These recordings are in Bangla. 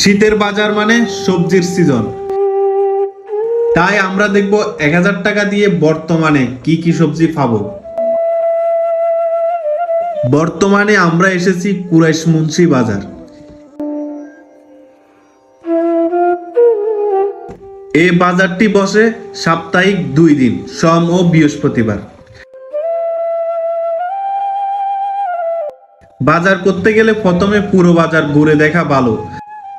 শীতের বাজার মানে সবজির সিজন তাই আমরা দেখব এক হাজার টাকা দিয়ে বর্তমানে কি কি সবজি পাবো। বর্তমানে আমরা এসেছি কুরাইশ মুন্সি বাজার। এই বাজারটি বসে সাপ্তাহিক দুই দিন, সোম ও বৃহস্পতিবার। বাজার করতে গেলে প্রথমে পুরো বাজার ঘুরে দেখা ভালো।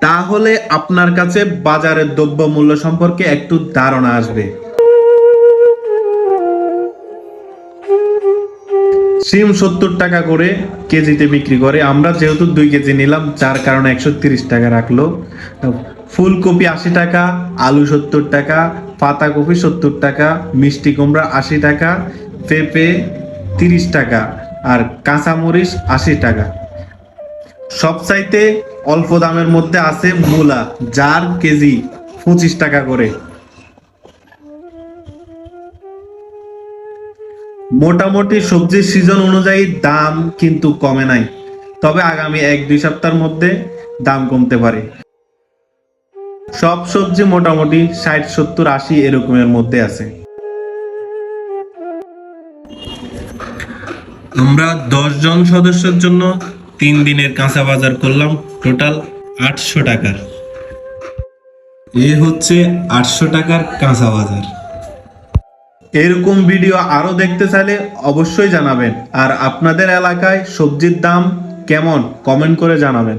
তাহলে আপনার কাছে বাজারের দ্রব্য মূল্য সম্পর্কে একটু ধারণা আসবে। সিম সত্তর টাকা করে কেজিতে বিক্রি করে। আমরা যেহেতু দুই কেজি নিলাম, যার কারণে একশো তিরিশ টাকা রাখল। ফুলকপি আশি টাকা, আলু সত্তর টাকা, পাতাকপি সত্তর টাকা, মিষ্টি কুমড়া আশি টাকা, পেঁপে তিরিশ টাকা, আর কাঁচামরিচ আশি টাকা। সবচাইতে অল্প দামের মধ্যে আছে মূলা, যার কেজি পঁচিশ টাকা করে। মোটামুটি সবজির সিজন অনুযায়ী দাম কিন্তু কমে নাই, তবে আগামী এক দুই সপ্তাহের মধ্যে দাম কমতে পারে। সব সবজি মোটামুটি ষাট, সত্তর, আশি এরকমের মধ্যে আছে। আমরা দশ জন সদস্যের জন্য তিন দিনের কাঁচা বাজার করলাম, টোটাল আটশো টাকার। এ হচ্ছে আটশো টাকার কাঁচা বাজার। এরকম ভিডিও আরও দেখতে চাইলে অবশ্যই জানাবেন। আর আপনাদের এলাকায় সবজির দাম কেমন, কমেন্ট করে জানাবেন।